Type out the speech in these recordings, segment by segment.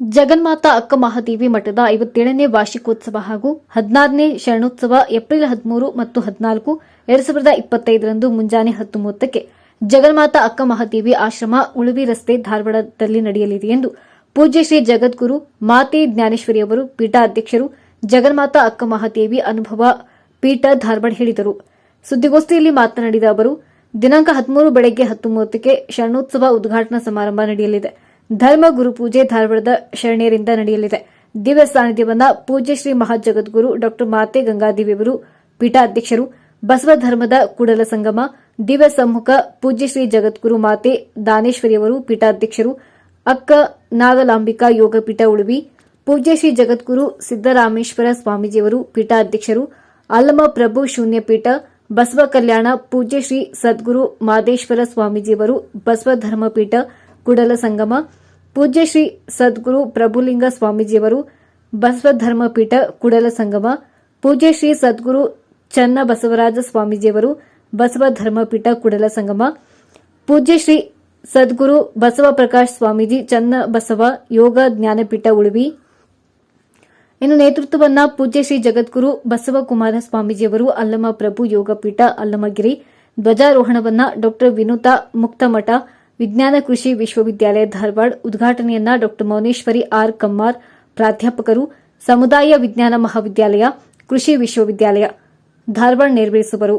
ಜಗನ್ಮಾತಾ ಅಕ್ಕ ಮಹಾದೇವಿ ಮಠದ ಐವತ್ತೇಳನೇ ವಾರ್ಷಿಕೋತ್ಸವ ಹಾಗೂ ಹದಿನಾರನೇ ಶರಣೋತ್ಸವ ಏಪ್ರಿಲ್ ಹದಿಮೂರು ಮತ್ತು ಹದಿನಾಲ್ಕು ಎರಡ್ ಸಾವಿರದ ಇಪ್ಪತ್ತೈದರಂದು ಮುಂಜಾನೆ ಹತ್ತು ಮೂವತ್ತಕ್ಕೆ ಜಗನ್ಮಾತಾ ಅಕ್ಕ ಮಹಾದೇವಿ ಆಶ್ರಮ ಉಳುವಿ ರಸ್ತೆ ಧಾರವಾಡದಲ್ಲಿ ನಡೆಯಲಿದೆ ಎಂದು ಪೂಜ್ಯ ಶ್ರೀ ಜಗದ್ಗುರು ಮಾತೆ ಜ್ಞಾನೇಶ್ವರಿಯವರು ಪೀಠಾಧ್ಯಕ್ಷರು ಜಗನ್ಮಾತಾ ಅಕ್ಕ ಮಹಾದೇವಿ ಅನುಭವ ಪೀಠ ಧಾರವಾಡ ಹೇಳಿದರು. ಸುದ್ದಿಗೋಷ್ಠಿಯಲ್ಲಿ ಮಾತನಾಡಿದ ಅವರು, ದಿನಾಂಕ ಹದಿಮೂರು ಬೆಳಗ್ಗೆ ಹತ್ತು ಮೂವತ್ತಕ್ಕೆ ಶರಣೋತ್ಸವ ಉದ್ಘಾಟನಾ ಸಮಾರಂಭ ನಡೆಯಲಿದೆ. ಧರ್ಮ ಗುರುಪೂಜೆ ಧಾರವಾಡದ ಶರಣೆಯರಿಂದ ನಡೆಯಲಿದೆ. ದಿವ್ಯ ಸಾನ್ನಿಧ್ಯವನ್ನ ಪೂಜ್ಯ ಶ್ರೀ ಮಹಾಜಗದ್ಗುರು ಡಾಕ್ಟರ್ ಮಾತೆ ಗಂಗಾದೇವಿಯವರು ಪೀಠಾಧ್ಯಕ್ಷರು, ಬಸವ ಧರ್ಮದ ಕೂಡಲ ಸಂಗಮ, ದಿವ್ಯ ಸಮ್ಮುಖ ಪೂಜ್ಯ ಶ್ರೀ ಜಗದ್ಗುರು ಮಾತೆ ದಾನೇಶ್ವರಿಯವರು ಪೀಠಾಧ್ಯಕ್ಷರು, ಅಕ್ಕ ನಾಗಲಾಂಬಿಕಾ ಯೋಗಪೀಠ ಉಳುವಿ, ಪೂಜ್ಯ ಶ್ರೀ ಜಗದ್ಗುರು ಸಿದ್ದರಾಮೇಶ್ವರ ಸ್ವಾಮೀಜಿಯವರು ಪೀಠಾಧ್ಯಕ್ಷರು, ಅಲ್ಲಮ ಪ್ರಭು ಶೂನ್ಯ ಪೀಠ, ಬಸವ ಕಲ್ಯಾಣ ಪೂಜ್ಯ ಶ್ರೀ ಸದ್ಗುರು ಮಾದೇಶ್ವರ ಸ್ವಾಮೀಜಿಯವರು ಬಸವ ಧರ್ಮಪೀಠ ಕುಡಲ ಸಂಗಮ, ಪೂಜ್ಯ ಶ್ರೀ ಸದ್ಗುರು ಪ್ರಭುಲಿಂಗ ಸ್ವಾಮೀಜಿಯವರು ಬಸವ ಧರ್ಮಪೀಠ ಕುಡಲ ಸಂಗಮ, ಪೂಜ್ಯ ಶ್ರೀ ಸದ್ಗುರು ಚನ್ನ ಬಸವರಾಜ ಸ್ವಾಮೀಜಿಯವರು ಬಸವ ಧರ್ಮಪೀಠ ಕುಡಲ ಸಂಗಮ, ಪೂಜ್ಯ ಶ್ರೀ ಸದ್ಗುರು ಬಸವ ಪ್ರಕಾಶ್ ಸ್ವಾಮೀಜಿ ಚನ್ನ ಬಸವ ಯೋಗ ಜ್ಞಾನಪೀಠ ಉಳುವಿ. ಇನ್ನು ನೇತೃತ್ವವನ್ನ ಪೂಜ್ಯ ಶ್ರೀ ಜಗದ್ಗುರು ಬಸವಕುಮಾರ ಸ್ವಾಮೀಜಿಯವರು ಅಲ್ಲಮ ಪ್ರಭು ಯೋಗಪೀಠ ಅಲ್ಲಮಗಿರಿ ಧ್ವಜಾರೋಹಣವನ್ನ ಡಾ ವಿನುತಾ ಮುಕ್ತಮಠ ವಿಜ್ಞಾನ ಕೃಷಿ ವಿಶ್ವವಿದ್ಯಾಲಯ ಧಾರವಾಡ ಉದ್ಘಾಟನೆಯನ್ನ ಡಾ ಮೌನೇಶ್ವರಿ ಆರ್ ಕಮ್ಮಾರ್, ಪ್ರಾಧ್ಯಾಪಕರು, ಸಮುದಾಯ ವಿಜ್ಞಾನ ಮಹಾವಿದ್ಯಾಲಯ, ಕೃಷಿ ವಿಶ್ವವಿದ್ಯಾಲಯ ಧಾರವಾಡ ನೆರವೇರಿಸುವರು.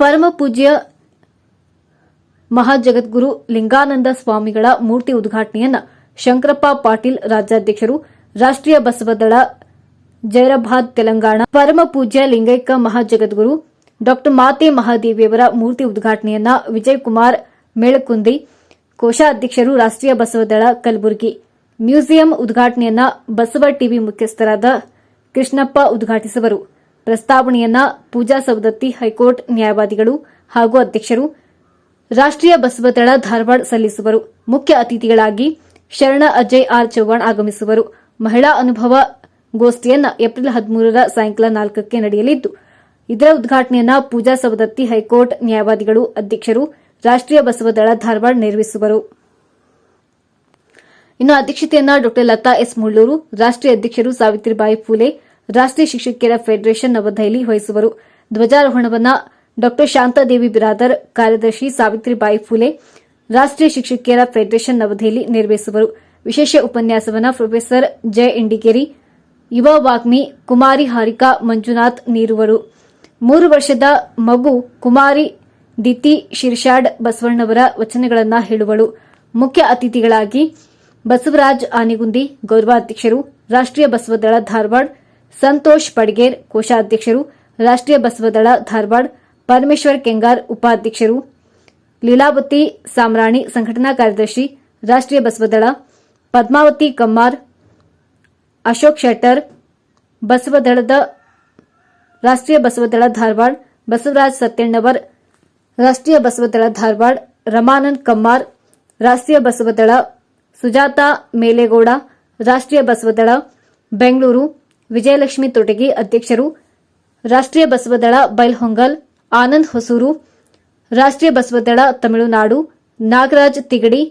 ಪರಮ ಪೂಜ್ಯ ಮಹಾಜಗದ್ಗುರು ಲಿಂಗಾನಂದ ಸ್ವಾಮಿಗಳ ಮೂರ್ತಿ ಉದ್ಘಾಟನೆಯನ್ನ ಶಂಕರಪ್ಪ ಪಾಟೀಲ್ ರಾಜ್ಯಾಧ್ಯಕ್ಷರು, ರಾಷ್ಟ್ರೀಯ ಬಸವದಳ ಜೈರಾಬಾದ್ ತೆಲಂಗಾಣ, ಪರಮ ಪೂಜ್ಯ ಲಿಂಗೈಕ ಮಹಾಜಗದ್ಗುರು ಡಾ ಮಾತೆ ಮಹಾದೇವಿಯವರ ಮೂರ್ತಿ ಉದ್ಘಾಟನೆಯನ್ನ ವಿಜಯಕುಮಾರ್ ಮೇಳಕುಂದಿ ಕೋಶಾಧ್ಯಕ್ಷರು ರಾಷ್ಟ್ರೀಯ ಬಸವದಳ ಕಲಬುರಗಿ ಮ್ಯೂಸಿಯಂ ಉದ್ಘಾಟನೆಯನ್ನ ಬಸವ ಟಿವಿ ಮುಖ್ಯಸ್ಥರಾದ ಕೃಷ್ಣಪ್ಪ ಉದ್ಘಾಟಿಸುವರು. ಪ್ರಸ್ತಾವನೆಯನ್ನ ಪೂಜಾ ಸವದತ್ತಿ ಹೈಕೋರ್ಟ್ ನ್ಯಾಯವಾದಿಗಳು ಹಾಗೂ ಅಧ್ಯಕ್ಷರು ರಾಷ್ಟ್ರೀಯ ಬಸವದಳ ಧಾರವಾಡ ಸಲ್ಲಿಸುವರು. ಮುಖ್ಯ ಅತಿಥಿಗಳಾಗಿ ಶರಣ ಅಜಯ್ ಆರ್ ಚೌಹಾಣ್ ಆಗಮಿಸುವರು. ಮಹಿಳಾ ಅನುಭವ ಗೋಷ್ಠಿಯನ್ನ ಏಪ್ರಿಲ್ ಹದಿಮೂರರ ಸಾಯಂಕಾಲ ನಾಲ್ಕಕ್ಕೆ ನಡೆಯಲಿದ್ದು ಇದರ ಉದ್ಘಾಟನೆಯನ್ನ ಪೂಜಾ ಸವದತ್ತಿ ಹೈಕೋರ್ಟ್ ನ್ಯಾಯವಾದಿಗಳು ಅಧ್ಯಕ್ಷರು ರಾಷ್ಟ್ರೀಯ ಬಸವದಳ ಧಾರವಾಡ ನೆರವೇರಿಸುವರು ಇನ್ನು ಅಧ್ಯಕ್ಷತೆಯನ್ನ ಡಾ ಲತಾ ಎಸ್ ಮುಳ್ಳೂರು, ರಾಷ್ಟ್ರೀಯ ಅಧ್ಯಕ್ಷರು ಸಾವಿತ್ರಿಬಾಯಿ ಫೂಲೆ, ರಾಷ್ಟ್ರೀಯ ಶಿಕ್ಷಕಿಯರ ಫೆಡರೇಷನ್ ನವದೆಹಲಿ ವಹಿಸುವರು. ಧ್ವಜಾರೋಹಣವನ್ನ ಡಾ ಶಾಂತಾದೇವಿ ಬಿರಾದರ್, ಕಾರ್ಯದರ್ಶಿ ಸಾವಿತ್ರಿಬಾಯಿ ಫೂಲೆ, ರಾಷ್ಟ್ರೀಯ ಶಿಕ್ಷಕಿಯರ ಫೆಡರೇಷನ್ ನವದೆಹಲಿ ನೆರವೇರಿಸುವರು ವಿಶೇಷ ಉಪನ್ಯಾಸವನ್ನ ಪ್ರೊಫೆಸರ್ ಜಯ ಇಂಡಿಗೇರಿ ಯುವ ವಾಗ್ಮಿ ಕುಮಾರಿ ಹಾರಿಕಾ ಮಂಜುನಾಥ್ ನೀರುವರು ಮೂರು ವರ್ಷದ ಮಗು ಕುಮಾರಿ ದಿತಿ ಶಿರ್ಷಾಡ್ ಬಸವಣ್ಣವರ ವಚನಗಳನ್ನು ಹೇಳುವಳು. ಮುಖ್ಯ ಅತಿಥಿಗಳಾಗಿ ಬಸವರಾಜ್ ಆನೆಗುಂದಿ ಗೌರವಾಧ್ಯಕ್ಷರು, ರಾಷ್ಟ್ರೀಯ ಬಸವದಳ ಧಾರವಾಡ, ಸಂತೋಷ್ ಪಡ್ಗೇರ್ ಕೋಶಾಧ್ಯಕ್ಷರು, ರಾಷ್ಟ್ರೀಯ ಬಸವದಳ ಧಾರವಾಡ, ಪರಮೇಶ್ವರ್ ಕೆಂಗಾರ್ ಉಪಾಧ್ಯಕ್ಷರು, ಲೀಲಾವತಿ ಸಾಮ್ರಾಣಿ ಸಂಘಟನಾ ಕಾರ್ಯದರ್ಶಿ, ರಾಷ್ಟ್ರೀಯ ಬಸವದಳ, ಪದ್ಮಾವತಿ ಕಮ್ಮಾರ್, ಅಶೋಕ್ ಶೆಟ್ಟರ್, ಬಸವದಳದ ರಾಷ್ಟ್ರೀಯ ಬಸವದಳ ಧಾರವಾಡ, ಬಸವರಾಜ್ ಸತ್ಯಣ್ಣವರ್, ರಾಷ್ಟ್ರೀಯ ಬಸವದಳ ಧಾರವಾಡ, ರಮಾನಂದ್ ಕಮ್ಮಾರ್, ರಾಷ್ಟ್ರೀಯ ಬಸವದಳ, ಸುಜಾತಾ ಮೇಲೇಗೌಡ, ರಾಷ್ಟ್ರೀಯ ಬಸವದಳ, ಬೆಂಗಳೂರು, ವಿಜಯಲಕ್ಷ್ಮಿ ತೊಟಗಿ ಅಧ್ಯಕ್ಷರು, ರಾಷ್ಟ್ರೀಯ ಬಸವದಳ ಬೈಲ್ಹೊಂಗಲ್, ಆನಂದ್ ಹೊಸೂರು, ರಾಷ್ಟ್ರೀಯ ಬಸವದಳ ತಮಿಳುನಾಡು, ನಾಗರಾಜ್ ತಿಗಡಿ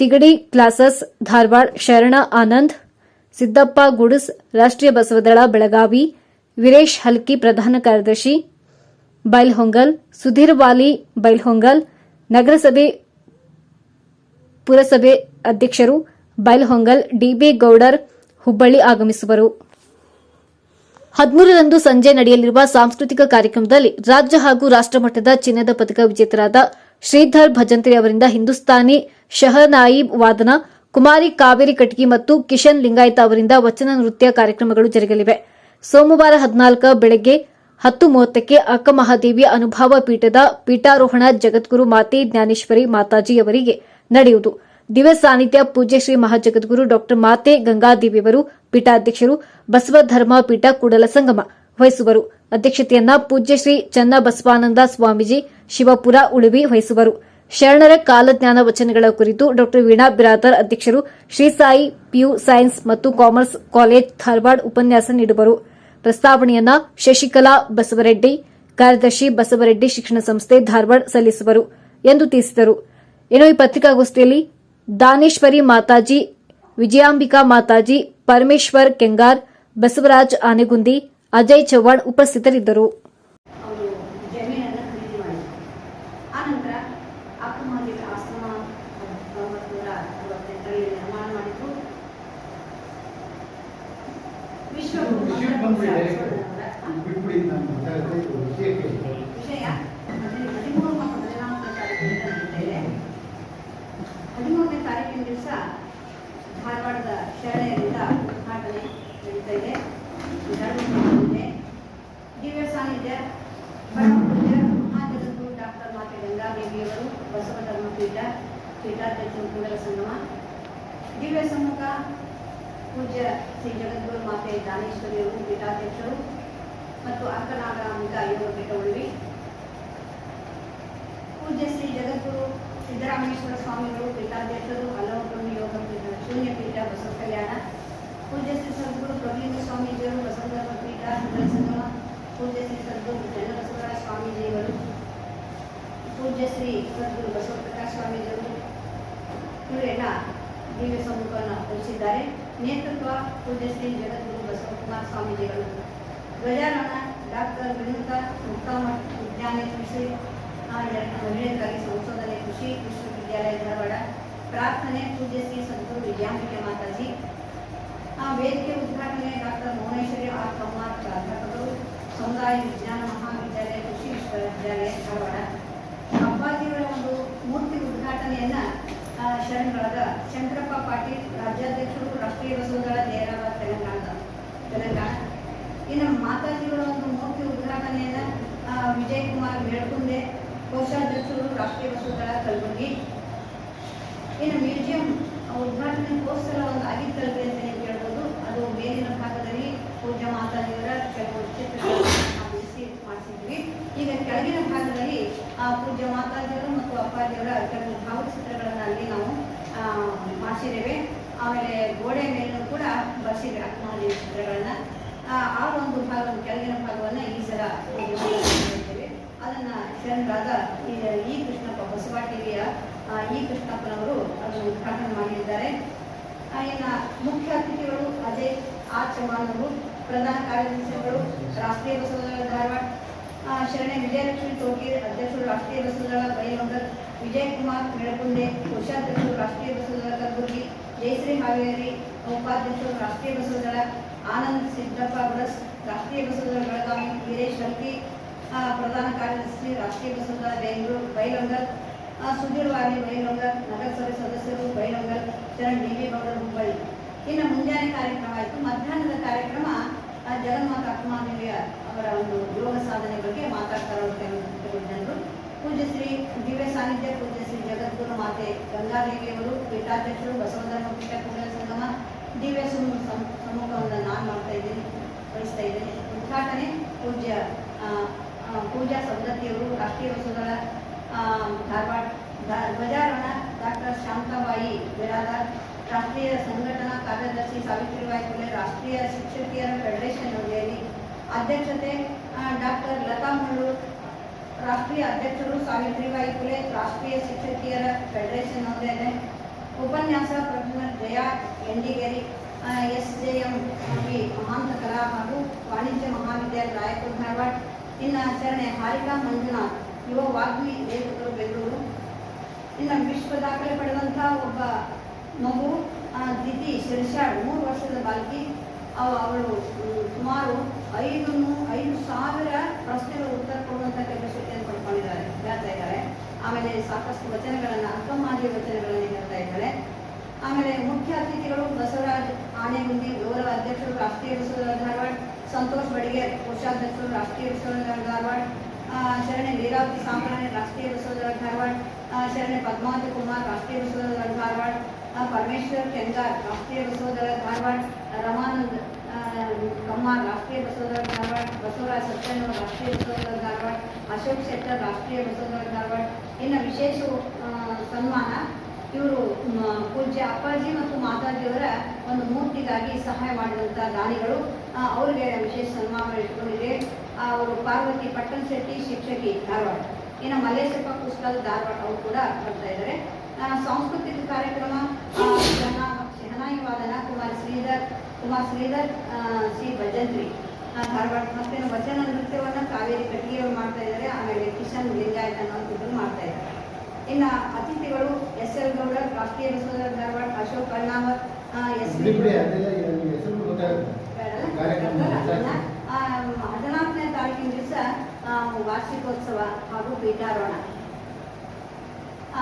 ತಿಗಡಿ ಕ್ಲಾಸಸ್, ಧಾರವಾಡ, ಶರಣ ಆನಂದ್, ಸಿದ್ದಪ್ಪ ಗುಡಸ್, ರಾಷ್ಟ್ರೀಯ ಬಸವದಳ ಬೆಳಗಾವಿ ವೀರೇಶ್ ಹಲ್ಕಿ ಪ್ರಧಾನ ಕಾರ್ಯದರ್ಶಿ ಬೈಲ್ಹೊಂಗಲ್, ಸುಧೀರ್ ವಾಲಿ ಬೈಲ್ಹೊಂಗಲ್, ನಗರಸಭೆ ಪುರಸಭೆ ಅಧ್ಯಕ್ಷರು ಬೈಲ್ಹೊಂಗಲ್, ಡಿಬಿ ಗೌಡರ್ ಹುಬ್ಬಳ್ಳಿ ಆಗಮಿಸುವರು. ಹದಿಮೂರರಂದು ಸಂಜೆ ನಡೆಯಲಿರುವ ಸಾಂಸ್ಕೃತಿಕ ಕಾರ್ಯಕ್ರಮದಲ್ಲಿ ರಾಜ್ಯ ಹಾಗೂ ರಾಷ್ಟಮಟ್ಟದ ಚಿನ್ನದ ಪದಕ ವಿಜೇತರಾದ ಶ್ರೀಧರ್ ಭಜಂತ್ರಿ ಅವರಿಂದ ಹಿಂದೂಸ್ತಾನಿ ಶಹನಾಯಿ ವಾದನ, ಕುಮಾರಿ ಕಾವೇರಿ ಕಟಗಿ ಮತ್ತು ಕಿಶನ್ ಲಿಂಗಾಯತ ಅವರಿಂದ ವಚನ ನೃತ್ಯ ಕಾರ್ಯಕ್ರಮಗಳು ಜರುಗಲಿವೆ. ಸೋಮವಾರ ಹದಿನಾಲ್ಕ ಬೆಳಗ್ಗೆ ಹತ್ತು ಮೂವತ್ತಕ್ಕೆ ಅಕ್ಕಮಹಾದೇವಿ ಅನುಭಾವ ಪೀಠದ ಪೀಠಾರೋಹಣ ಜಗದ್ಗುರು ಮಾತೆ ಜ್ಞಾನೇಶ್ವರಿ ಮಾತಾಜಿ ಅವರಿಗೆ ನಡೆಯುವುದು. ದಿವ್ಯ ಸಾನ್ನಿಧ್ಯ ಪೂಜ್ಯ ಶ್ರೀ ಮಹಾಜಗದ್ಗುರು ಡಾಕ್ಟರ್ ಮಾತೆ ಗಂಗಾದೇವಿಯವರು, ಪೀಠಾಧ್ಯಕ್ಷರು, ಬಸವಧರ್ಮ ಪೀಠ ಕೂಡಲ ಸಂಗಮ ವಹಿಸುವರು. ಅಧ್ಯಕ್ಷತೆಯನ್ನ ಪೂಜ್ಯ ಶ್ರೀ ಚನ್ನ ಬಸವಾನಂದ ಸ್ವಾಮೀಜಿ, ಶಿವಪುರ ಉಳುವಿ ವಹಿಸುವರು. ಶರಣರ ಕಾಲಜ್ಞಾನ ವಚನಗಳ ಕುರಿತು ಡಾ ವೀಣಾ ಬಿರಾದರ್ ಅಧ್ಯಕ್ಷರು ಶ್ರೀ ಸಾಯಿ ಪಿಯು ಸೈನ್ಸ್ ಮತ್ತು ಕಾಮರ್ಸ್ ಕಾಲೇಜ್ ಧಾರವಾಡ ಉಪನ್ಯಾಸ ನೀಡುವರು. ಪ್ರಸ್ತಾವನೆಯನ್ನ ಶಶಿಕಲಾ ಬಸವರೆಡ್ಡಿ, ಕಾರ್ಯದರ್ಶಿ ಬಸವರೆಡ್ಡಿ ಶಿಕ್ಷಣ ಸಂಸ್ಥೆ ಧಾರವಾಡ ಸಲ್ಲಿಸುವರು ಎಂದು ತಿಳಿಸಿದರು. ಇನ್ನು ಈ ಪತ್ರಿಕಾಗೋಷ್ಠಿಯಲ್ಲಿ ದಾನೇಶ್ವರಿ ಮಾತಾಜಿ, ವಿಜಯಾಂಬಿಕಾ ಮಾತಾಜಿ, ಪರಮೇಶ್ವರ್ ಕೆಂಗಾರ್, ಬಸವರಾಜ್ ಆನೆಗುಂದಿ, ಅಜಯ್ ಚವ್ಹಾಣ್ ಉಪಸ್ಥಿತರಿದ್ದರು. ಹದಿಮೂರನೇ ತಾರೀಕಿನ ದಿವಸ ಧಾರವಾಡದ ಶಾಲೆಯಿಂದ ಉದ್ಘಾಟನೆ ನಡೀತಾ ಇದೆ. ದಿವ್ಯ ಸಾನ್ನಿಧ್ಯ ಪರಮಪೂಜ್ಯ ಡಾಕ್ಟರ್ ಮಾತೆ ಗಂಗಾದೇವಿಯವರು ಬಸವ ಧರ್ಮಪೀಠ ಪೀಠಾಧ್ಯಕ್ಷರು ಕೂಡಲ ಸಂಗಮ ದಿವ್ಯ ಸಮ್ಮುಖ ಪೂಜ್ಯ ಶ್ರೀ ಜಗದ್ಗುರು ಮಾತೆ ದಾನೇಶ್ವರಿಯವರು ಪೀಠಾಧ್ಯಕ್ಷರು ಮತ್ತು ಅಕ್ಕನಾಗಾಂಬಿಕ ಯೋಗ ಪೀಠ ಉಳಿವಿ ಪೂಜ್ಯ ಶ್ರೀ ಜಗದ್ಗುರು ಸಿದ್ದರಾಮೇಶ್ವರ ಸ್ವಾಮಿಗಳು, ಪೀಠಾಧ್ಯಕ್ಷರು, ಹಲವು ಯೋಗ ಪೀಠ, ಶೂನ್ಯ ಪೀಠ, ಬಸವ ಕಲ್ಯಾಣ. ಪೂಜ್ಯ ಶ್ರೀ ಸದ್ಗುರು ಪ್ರಭುಲಿಂಗ ಸ್ವಾಮೀಜಿಯವರು ಬಸವಧರ್ಮ ಪೀಠ ಸುಂದರ ಸಂಗಮ ಪೂಜ್ಯ ಶ್ರೀ ಸದ್ಗುರು ಚನ್ನಬಸವರಾಜ ಸ್ವಾಮೀಜಿಯವರು, ಪೂಜ್ಯ ಶ್ರೀ ಸದ್ಗುರು ಬಸವಪ್ರಕಾಶ್ ಸ್ವಾಮೀಜಿಯವರು, ಇವರೆಲ್ಲ ದಿವ್ಯ ಸಮ್ಮುಖವನ್ನು ವಹಿಸಿದ್ದಾರೆ ನೇತೃತ್ವ ಪೂಜ್ಯಶ್ರೀ ಜಗದ್ಗುರು ಬಸವಕುಮಾರ ಸ್ವಾಮೀಜಿಗಳು. ಧ್ವಜಾರೋಹಣ ಡಾಕ್ಟರ್ ವಿನೂತ ಮುಕ್ತಾಮ ವಿಜ್ಞಾನ ಕೃಷಿ ಮಹಿಳೆಯರಿಗಾಗಿ ಸಂಶೋಧನೆ ಕೃಷಿ ವಿಶ್ವವಿದ್ಯಾಲಯ ಧಾರವಾಡ. ಪ್ರಾರ್ಥನೆ ಪೂಜ್ಯಶ್ರೀ ಶ್ರೀ ಸದ್ಗುರು ವಿದ್ಯಾಂಬಿಕೆ ಮಾತಾಜಿ. ಆ, ವೇದಿಕೆ ಉದ್ಘಾಟನೆ ಡಾಕ್ಟರ್ ಭುವನೇಶ್ವರಿ ಆರ್ ಕಮ್ಮಾರ್ ಪ್ರಾಧ್ಯಾಪಕರು. ಸಮುದಾಯ ವಿಜ್ಞಾನ ಮಹಾವಿದ್ಯಾಲಯ ಕೃಷಿ ವಿಶ್ವವಿದ್ಯಾಲಯ ಧಾರವಾಡ. ಅಪ್ಪಾಜಿಯವರ ಒಂದು ಮೂರ್ತಿ ಉದ್ಘಾಟನೆಯನ್ನ ಆ, ಶಂಕರಪ್ಪ ಪಾಟೀಲ್ ರಾಜ್ಯಾಧ್ಯಕ್ಷರು ರಾಷ್ಟ್ರೀಯ ಬಸವದಳ ಜಯರಾಮ ತೆಲಂಗಾಣದ ತೆಲಂಗಾಣ. ಇನ್ನು ಮಾತಾಜಿಯವರ ಒಂದು ಮೂರ್ತಿ ಉದ್ಘಾಟನೆಯನ್ನು ವಿಜಯ್ ಕುಮಾರ್ ಮೇಳ್ಕುಂದೆ ಕೋಶಾಧ್ಯಕ್ಷರು ರಾಷ್ಟ್ರೀಯ ಬಸವದಳ ಕಲಬುರಗಿ. ಇನ್ನು ಮ್ಯೂಸಿಯಂ ಉದ್ಘಾಟನೆಗೋಸ್ಕರ ಒಂದು ಆಗಿತ್ತಲ್ರಿ ಅಂತ ನೀವು ಕೇಳ್ಬೋದು ಅದು ಮೇಲಿನ ಭಾಗದಲ್ಲಿ ಪೂಜಾ ಮಾತಾಜಿಯವರ ಕೆಲವು ಚಿತ್ರಗಳನ್ನು ಮಾಡಿಸಿದ್ವಿ. ಈಗ ಕೆಳಗಿನ ಭಾಗದಲ್ಲಿ, ಆ, ಪೂಜ್ಯ ಮಾತಾಜಿಯವರು ಮತ್ತು ಅಪ್ಪಾಜಿಯವರ ಕೆಲವು ಭಾವಚಿತ್ರಗಳನ್ನು ಅಲ್ಲಿ ನಾವು ಮಾಡಿಸಿದ್ದೇವೆ. ಆಮೇಲೆ ಗೋಡೆ ಮೇಲೂ ಕೂಡ ಬರ್ಸಿದ್ದೇವೆ ಅಕ್ಕಮಹಾದೇವಿ ಚಿತ್ರಗಳನ್ನ. ಆ ಒಂದು ಭಾಗ ಕೆಳಗಿನ ಭಾಗವನ್ನ ಈ ಸಲ ಮಾಡಿದ್ದೇವೆ. ಅದನ್ನ ಶರಣರಾದ ಈ ಕೃಷ್ಣಪ್ಪ ಬಸವ ಟಿವಿಯ ಈ ಕೃಷ್ಣಪ್ಪನವರು ಅದನ್ನು ಉದ್ಘಾಟನೆ ಮಾಡಿದ್ದಾರೆ. ಇನ್ನು ಮುಖ್ಯ ಅತಿಥಿಗಳು ಅಜಯ್, ಆ ಚಮಾನವರು ಪ್ರಧಾನ ಕಾರ್ಯದರ್ಶಿಗಳು, ರಾಷ್ಟ್ರೀಯ ಬಸವ ಧಾರವಾಡ ಶರಣೆ ವಿಜಯಲಕ್ಷ್ಮಿ ತೋಕೀರ್ ಅಧ್ಯಕ್ಷರು ರಾಷ್ಟ್ರೀಯ ಬಸವದಳ ಬೈಲೊಂಗಲ್ ವಿಜಯ್ ಕುಮಾರ್ ಮೇಳಕುಂದೆ ಕೋಶಾಧ್ಯಕ್ಷರು ರಾಷ್ಟ್ರೀಯ ಬಸವದಳ ಕಲಬುರಗಿ ಜಯಶ್ರೀ ಹಾವೇರಿ ಉಪಾಧ್ಯಕ್ಷರು ರಾಷ್ಟ್ರೀಯ ಬಸವದಳ ಆನಂದ್ ಸಿದ್ದಪ್ಪ ಬಸ್ ರಾಷ್ಟ್ರೀಯ ಬಸವದಳ ಬೆಳಗಾವಿ ವೀರೇಶ್ ಆ, ಪ್ರಧಾನ ಕಾರ್ಯದರ್ಶಿ ರಾಷ್ಟ್ರೀಯ ಬಸವದಳ ಬೆಂಗಳೂರು ಬೈಲೊಂಗಲ್ ಸುಧೀರ್ ವಾರಿ ಬೈಲೊಂಗಲ್ ನಗರಸಭೆ ಸದಸ್ಯರು ಬೈಲೊಂಗಲ್ ಚರಣ್ ಡಿ ವಿ ಗೌಡರು ಹುಬ್ಬಳ್ಳಿ ಇನ್ನು ಮುಂಜಾನೆ ಕಾರ್ಯಕ್ರಮ ಆಯಿತು. ಮಧ್ಯಾಹ್ನದ ಕಾರ್ಯಕ್ರಮ ಜಗನ್ಮಾತ ಅಕ್ಕಮಹಾದೇವಿಯ ಅವರ ಒಂದು ಯೋಗ ಸಾಧನೆ ಬಗ್ಗೆ ಮಾತಾಡ್ತಾರೆ ಅವರು ಕೆಲವು ಕೆಲವು ಜನರು ಪೂಜ್ಯ ಶ್ರೀ ದಿವ್ಯ ಸಾನ್ನಿಧ್ಯ ಪೂಜ್ಯ ಶ್ರೀ ಜಗದ್ಗುರು ಮಾತೆ ಗಂಗಾದೇವಿಯವರು ಪೀಠಾಧ್ಯಕ್ಷರು ಬಸವಧರ್ಮ ಪೀಠ ಕೂಡಲ ಸಂಗಮ ದಿವ್ಯ ಸಮ್ಮು- ಸಮ್- ಸಮ್ಮುಖವನ್ನು ನಾನು ಮಾಡ್ತಾ ಇದ್ದೀನಿ ವಹಿಸ್ತಾ ಇದ್ದೇನೆ. ಉದ್ಘಾಟನೆ ಪೂಜ್ಯ ಪೂಜಾ ಸವದತ್ತಿಯವರು ರಾಷ್ಟ್ರೀಯ ಆ, ಧಾರವಾಡ ಧ್ವಜಾರೋಹಣ ಡಾಕ್ಟರ್ ಶಾಂತಾಬಾಯಿ ಬಿರಾದಾರ್ ರಾಷ್ಟ್ರೀಯ ಸಂಘಟನಾ ಕಾರ್ಯದರ್ಶಿ ಸಾವಿತ್ರಿಬಾಯಿ ಫುಲೆ ರಾಷ್ಟ್ರೀಯ ಶಿಕ್ಷಕಿಯರ ಫೆಡರೇಷನ್ ಅಧ್ಯಕ್ಷತೆ ಡಾಕ್ಟರ್ ಲತಾ ಮುಳ್ಳೂರ್ ರಾಷ್ಟ್ರೀಯ ಅಧ್ಯಕ್ಷರು ಸಾವಿತ್ರಿಬಾಯಿ ಫುಲೆ ರಾಷ್ಟ್ರೀಯ ಶಿಕ್ಷಕಿಯರ ಫೆಡರೇಷನ್ ಒಂದೇನೆ ಉಪನ್ಯಾಸ professor Jaya Endigeri S J M B Mahanta ಕಲಾ ಹಾಗೂ ವಾಣಿಜ್ಯ ಮಹಾವಿದ್ಯಾಲಯ ರಾಯಪುರ, ಧಾರವಾಡ. ಇನ್ನು ಹಾರಿಕಾ ಮಂಜುನಾಥ್, ಯುವ ವಾಗ್ಮಿ ಲೇಖಕರು, ಬೆಂಗಳೂರು. ಇನ್ನು ವಿಶ್ವ ದಾಖಲೆ ಪಡೆದಂಥ ಒಬ್ಬ ಮಗು ದಿತಿ ಶಿರ್ಷಾಡ್ ಮೂರು ವರ್ಷದ ಬಾಲಕಿ. ಅವಳು ಸುಮಾರು ಐದು ಐದು ಸಾವಿರ ಪ್ರಶ್ನೆಗಳ ಉತ್ತರ ಕೊಡುವಂಥ ಕೆಪಾಸಿಟಿಯನ್ನು ಪಡ್ಕೊಂಡಿದ್ದಾರೆ ಹೇಳ್ತಾ ಇದ್ದಾರೆ. ಆಮೇಲೆ ಸಾಕಷ್ಟು ವಚನಗಳನ್ನು ಅಕ್ಕಮಾದಿ ವಚನಗಳನ್ನು ಹೇಳ್ತಾ ಇದ್ದಾರೆ ಆಮೇಲೆ ಮುಖ್ಯ ಅತಿಥಿಗಳು ಬಸವರಾಜ್ ಆನೆಗುಂದಿ ಗೌರವ ಅಧ್ಯಕ್ಷರು ರಾಷ್ಟ್ರೀಯ ಬಸವದಳ ಧಾರವಾಡ ಸಂತೋಷ್ ಬಡಿಗೇರ್ ಕೋಶಾಧ್ಯಕ್ಷರು ರಾಷ್ಟ್ರೀಯ ಧಾರವಾಡ ಆ, ಶರಣೆ ಲೀಲಾವತಿ ಸಾಂಬ್ರಾಣಿ ರಾಷ್ಟ್ರೀಯ ಧಾರವಾಡ ಆ, ಶರಣೆ ಪದ್ಮಾವತಿ ಕುಮಾರ್ ರಾಷ್ಟ್ರೀಯ ಬಸವದಳ ಧಾರವಾಡ ಪರಮೇಶ್ವರ್ ಕೆಂಗಾರ್ ರಾಷ್ಟ್ರೀಯ ಬಸವದಳ ಧಾರವಾಡ, ರಮಾನಂದ್ ಕಮ್ಮಾರ್ ರಾಷ್ಟ್ರೀಯ ಬಸವದಳ ಧಾರವಾಡ, ಬಸವರಾಜ್ ಸತ್ಯನವರ್ ರಾಷ್ಟ್ರೀಯ ಬಸವದಳ ಧಾರವಾಡ, ಅಶೋಕ್ ಶೆಟ್ಟರ್, ರಾಷ್ಟ್ರೀಯ ಬಸವದಳ ಧಾರವಾಡ. ಇನ್ನು ವಿಶೇಷ ಸನ್ಮಾನ ಇವರು ಪೂಜ್ಯ ಅಪ್ಪಾಜಿ ಮತ್ತು ಮಾತಾಜಿಯವರ ಒಂದು ಮೂರ್ತಿಗಾಗಿ ಸಹಾಯ ಮಾಡಿದಂಥ ದಾನಿಗಳು. ಅವರಿಗೆ ವಿಶೇಷ ಸನ್ಮಾನ ಇಟ್ಕೊಂಡಿದೆ. ಅವರು ಪಾರ್ವತಿ ಪಟ್ಟಣ ಶೆಟ್ಟಿ ಶಿಕ್ಷಕಿ ಧಾರವಾಡ. ಇನ್ನು ಮಲ್ಲೇಶಪ್ಪ ಪುಸ್ತಕ ಧಾರವಾಡ ಅವರು ಕೂಡ ಬರ್ತಾ ಇದ್ದಾರೆ ಸಾಂಸ್ಕೃತಿಕ ಕಾರ್ಯಕ್ರಮ ಶಹನಾಯಿ ವಾದನ ಕುಮಾರ್ ಶ್ರೀಧರ್ ಕುಮಾರ್ ಶ್ರೀಧರ್ ಶ್ರೀ ಭಜಂತ್ರಿ. ಧಾರವಾಡ ಮತ್ತೆ ವಚನ ನೃತ್ಯವನ್ನು ಕಾವೇರಿ ಕಟ್ಟಿಗೆಯವರು ಮಾಡ್ತಾ ಇದ್ದಾರೆ ಆಮೇಲೆ ಕಿಶನ್ ಲಿಂಗಾಯತ್ ಅನ್ನೋಂಥದ್ದು ಮಾಡ್ತಾ ಇದ್ದಾರೆ ಇನ್ನು ಅತಿಥಿಗಳು ಎಸ್ ಎಲ್ ಗೌಡ ರಾಷ್ಟ್ರೀಯ ಬಸವರ ಧಾರವಾಡ ಅಶೋಕ್ ಕರ್ನಾವತ್ ಎಸ್ ಹದಿನಾಲ್ಕನೇ ತಾರೀಕಿನ ದಿವಸ ವಾರ್ಷಿಕೋತ್ಸವ ಹಾಗೂ ಪೀಠಾರೋಹಣ.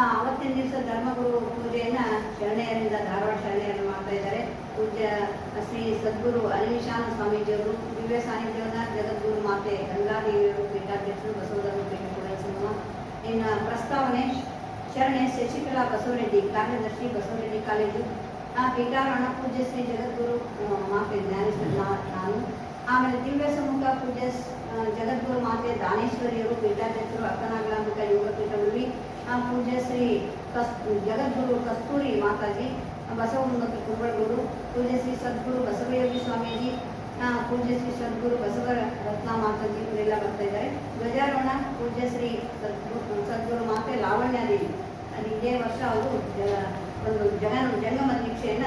ಅವತ್ತಿನ ದಿವಸ ಧರ್ಮಗುರು ಪೂಜೆಯನ್ನು ಶರಣೆಯರಿಂದ ಧಾರವಾಡ ಶರಣೆಯನ್ನು ಮಾಡ್ತಾ ಇದ್ದಾರೆ. ಪೂಜ್ಯ ಶ್ರೀ ಸದ್ಗುರು ಅಲಿಶಾನ್ ಸ್ವಾಮೀಜಿಯವರು, ದಿವ್ಯ ಸಾನ್ನಿಧ್ಯವನ್ನ ಜಗದ್ಗುರು ಮಾತೆ ಗಂಗಾದೇವಿಯವರು, ಪೀಠಾಧ್ಯಕ್ಷರು, ಬಸವಧರ್ಮ ಪೀಠ ಪೂರೈಸುವ ಇನ್ನು ಪ್ರಸ್ತಾವನೆ ಶರಣೆ ಶಶಿಕಲಾ ಬಸವರೆಡ್ಡಿ ಕಾರ್ಯದರ್ಶಿ ಬಸವರೆಡ್ಡಿ ಕಾಲೇಜು. ಆ ಪೀಠಾರೋಹಣ ಪೂಜ್ಯ ಶ್ರೀ ಜಗದ್ಗುರು ಮಾತೆ ಜ್ಞಾನೇಶ್ವರ ನಾನು. ಆಮೇಲೆ ದಿವ್ಯ ಸಮ್ಮುಖ ಪೂಜ್ಯ ಜಗದ್ಗುರು ಮಾತೆ ದಾನೇಶ್ವರಿಯವರು, ಪೀಠಾಧ್ಯಕ್ಷರು, ಅಕ್ಕನಾಗಲಾಂಬಿಕ ಯೋಗ ಪೀಠದಲ್ಲಿ ಆ, ಪೂಜ್ಯ ಶ್ರೀ ಕಸ್ ಜಗದ್ಗುರು ಕಸ್ತೂರಿ ಮಾತಾಜಿ ಬಸವಮೂರ್ತಿ ಕುಂಬಳಗೂರು ಪೂಜ್ಯ ಶ್ರೀ ಸದ್ಗುರು ಬಸವಯೋಗಿ ಸ್ವಾಮೀಜಿ ಆ, ಪೂಜ್ಯ ಶ್ರೀ ಸದ್ಗುರು ಬಸವ ರತ್ನ ಮಾತಾಜಿ ಇವರೆಲ್ಲ ಬರ್ತಾ ಇದ್ದಾರೆ. ಧ್ವಜಾರೋಹಣ ಪೂಜ್ಯ ಶ್ರೀ ಸದ್ಗುರು ಸದ್ಗುರು ಮಾತೆ ಲಾವಣ್ಯ ದೇವಿ. ಅದು ಇದೇ ವರ್ಷ ಅವರು ಒಂದು ಜಗನ್ ಜಂಗಮ ದೀಕ್ಷೆಯನ್ನ